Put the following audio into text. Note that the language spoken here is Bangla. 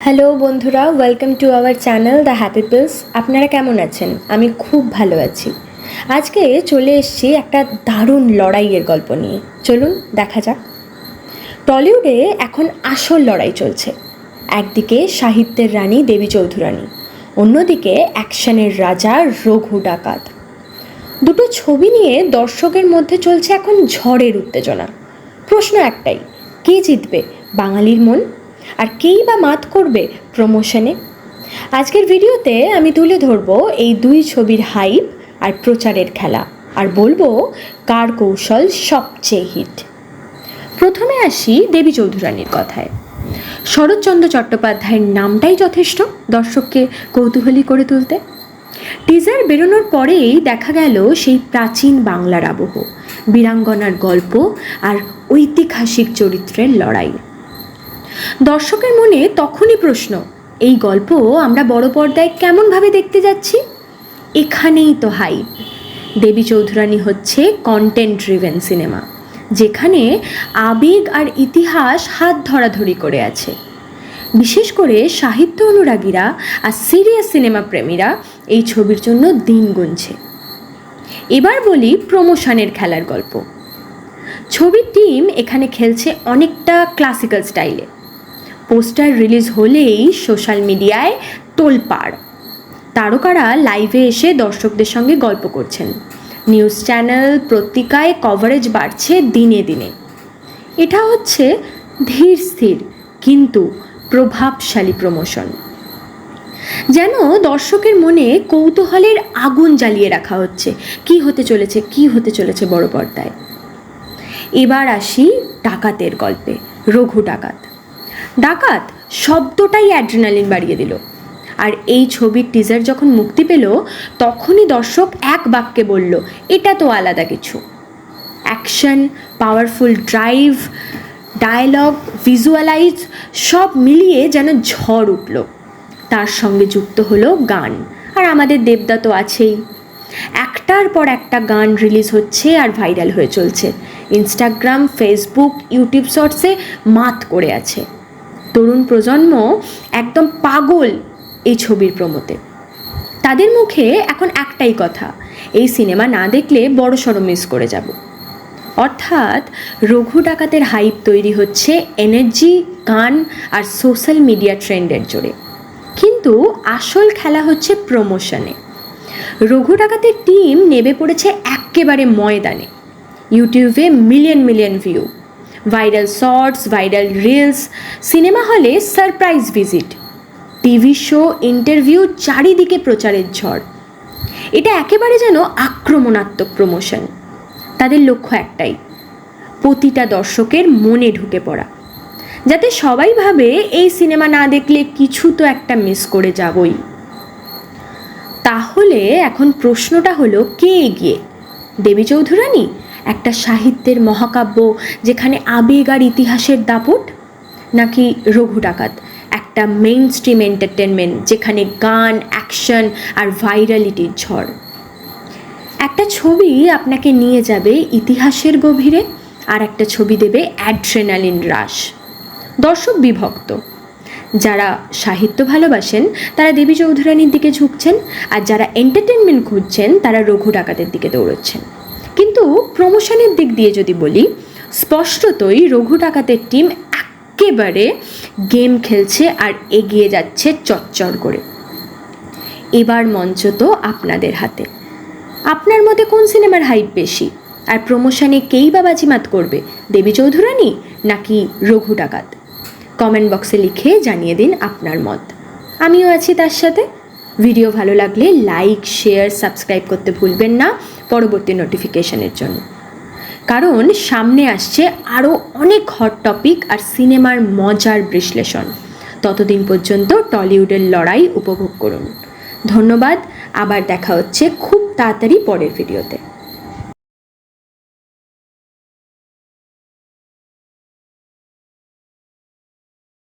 হ্যালো বন্ধুরা welcome to our channel the happy pills আপনারা কেমন আছেন? আমি খুব ভালো আছি। আজকে চলে এসেছি একটা দারুণ লড়াইয়ের গল্প নিয়ে। চলুন, দেখা যাক। টলিউডে এখন আসল লড়াই চলছে। একদিকে সাহিত্যের রানী, দেবী চৌধুরানী। অন্যদিকে অ্যাকশনের রাজা, রঘু ডাকাত। দুটো ছবি নিয়ে দর্শকের মধ্যে চলছে এখন ঝড়ের উত্তেজনা। প্রশ্ন একটাই, কে জিতবে, বাঙালির মন আর কেই বা মাত করবে প্রমোশনে আজকের ভিডিওতে আমি তুলে ধরবো এই দুই ছবির হাইপ আর প্রচারের খেলা। আর বলব কার কৌশল সবচেয়ে হিট প্রথমে আসি দেবী চৌধুরানীর কথায়। শরৎচন্দ্র চট্টোপাধ্যায়ের নামটাই যথেষ্ট দর্শককে কৌতূহলী করে তুলতে। টিজার বেরোনোর পরেই দেখা গেল সেই প্রাচীন বাংলার আবহ, বীরাঙ্গনার গল্প আর ঐতিহাসিক চরিত্রের লড়াই। দর্শকের মনে তখনই প্রশ্ন, এই গল্প আমরা বড় পর্দায় কেমনভাবে দেখতে যাচ্ছি? এখানেই তো হাইপ দেবী চৌধুরানী হচ্ছে কন্টেন্ট ড্রিভেন সিনেমা যেখানে আবেগ আর ইতিহাস হাত ধরাধরি করে আছে। বিশেষ করে সাহিত্য অনুরাগীরা আর সিরিয়াস সিনেমা প্রেমীরা এই ছবির জন্য দিন গুনছে। এবার বলি প্রমোশনের খেলার গল্প। ছবির টিম এখানে খেলছে অনেকটা ক্লাসিক্যাল স্টাইলে পোস্টার রিলিজ হলেই সোশ্যাল মিডিয়ায় তোলপাড়। তারকারা লাইভে এসে দর্শকদের সঙ্গে গল্প করছেন। নিউজ চ্যানেল পত্রিকায় কভারেজ বাড়ছে দিনে দিনে। এটা হচ্ছে ধীর স্থির কিন্তু প্রভাবশালী প্রমোশন যেন দর্শকের মনে কৌতূহলের আগুন জ্বালিয়ে রাখা হচ্ছে। কি হতে চলেছে, কি হতে চলেছে বড় পর্দায়। এবার আসি ডাকাতের গল্পে, রঘু ডাকাত। ডাকাত শব্দটাই অ্যাড্রিনালিন বাড়িয়ে দিল। আর এই ছবির টিজার যখন মুক্তি পেল, তখনই দর্শক এক বাক্যে বলল, এটা তো আলাদা কিছু। Action powerful drive dialogue visualize সব মিলিয়ে যেন ঝড় উঠল। তার সঙ্গে যুক্ত হলো গান। আর আমাদের দেবদা তো আছেই। একটার পর একটা গান রিলিজ হচ্ছে আর ভাইরাল হয়ে চলছে। ইনস্টাগ্রাম ফেসবুক ইউটিউব শর্টসে মাত করে আছে। তরুণ প্রজন্ম একদম পাগল এই ছবির প্রমোতে। তাদের মুখে এখন একটাই কথা, এই সিনেমা না দেখলে বড় সড়ো মিস করে যাব। অর্থাৎ রঘু ডাকাতের হাইপ তৈরি হচ্ছে এনার্জি গান আর সোশ্যাল মিডিয়া ট্রেন্ডের জোরে। কিন্তু আসল খেলা হচ্ছে প্রমোশনে রঘু ডাকাতের টিম নেবে পড়েছে একেবারে ময়দানে। ইউটিউবে million million view viral shorts, viral reels, cinema হলে surprise visit, TV show, interview, চারিদিকে প্রচারের ঝড়। এটা একেবারে যেন আক্রমণাত্মক প্রমোশন। তাদের লক্ষ্য একটাই, প্রতিটা দর্শকের মনে ঢুকে পড়া। যাতে সবাই ভাবে, এই সিনেমা না দেখলে কিছু তো একটা মিস করে যাবই। তাহলে এখন প্রশ্নটা হলো, কে এগিয়ে? দেবী চৌধুরানী একটা সাহিত্যের মহাকাব্য যেখানে আবেগ আর ইতিহাসের দাপট নাকি রঘু ডাকাত? একটা মেইন স্ট্রিম এন্টারটেনমেন্ট যেখানে গান অ্যাকশন আর ভাইরালিটির ঝড়। একটা ছবি আপনাকে নিয়ে যাবে ইতিহাসের গভীরে আর একটা ছবি দেবে অ্যাড্রেনালিন রাশ দর্শক বিভক্ত। যারা সাহিত্য ভালোবাসেন, তারা দেবী চৌধুরানীর দিকে ঝুঁকছেন আর যারা এন্টারটেনমেন্ট খুঁজছেন, তারা রঘু ডাকাতের দিকে দৌড়চ্ছেন। কিন্তু প্রমোশনের দিক দিয়ে যদি বলি, স্পষ্টতই রঘু ডাকাতের টিম একেবারে গেম খেলছে আর এগিয়ে যাচ্ছে চচ্চর করে। এবার মঞ্চ তো আপনাদের হাতে। আপনার মতে কোন সিনেমার হাইপ বেশি? আর প্রমোশনে কেই বা বাজিমাত করবে? দেবী চৌধুরানী নাকি রঘু ডাকাত? কমেন্ট বক্সে লিখে জানিয়ে দিন আপনার মত। আমিও আছি তার সাথে। ভিডিও ভালো লাগলে লাইক, শেয়ার, সাবস্ক্রাইব করতে ভুলবেন না পরবর্তী নোটিফিকেশনের জন্য। কারণ সামনে আসছে আরও অনেক হট টপিক আর সিনেমার মজার বিশ্লেষণ। ততদিন পর্যন্ত টলিউডের লড়াই উপভোগ করুন। ধন্যবাদ, আবার দেখা হচ্ছে খুব তাড়াতাড়ি পরের ভিডিওতে।